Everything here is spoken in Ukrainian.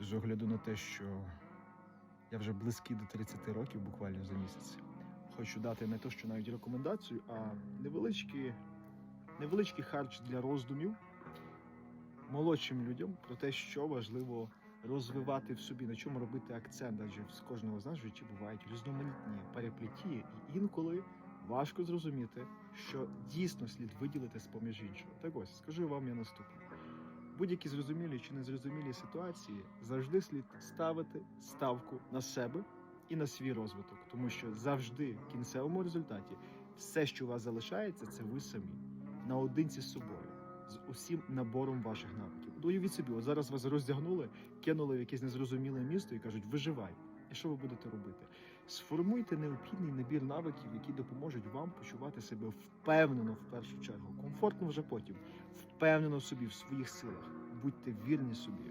з огляду на те, що я вже близький до 30 років, буквально за місяць. Хочу дати не то, що навіть рекомендацію, а невеличкий, невеличкий харч для роздумів молодшим людям про те, що важливо розвивати в собі, на чому робити акцент, адже з кожного з нас в житті бувають різноманітні переплеті, і інколи важко зрозуміти, що дійсно слід виділити з поміж іншого. Так ось скажу вам я наступне. Будь-які зрозумілі чи незрозумілі ситуації завжди слід ставити ставку на себе і на свій розвиток, тому що завжди в кінцевому результаті все, що у вас залишається, це ви самі наодинці з собою, з усім набором ваших навиків. Уявіть собі, от зараз вас роздягнули, кинули в якесь незрозуміле місто і кажуть, виживай. І що ви будете робити? Сформуйте необхідний набір навиків, які допоможуть вам почувати себе впевнено в першу чергу, комфортно вже потім, впевнено собі, в своїх силах. Будьте вірні собі,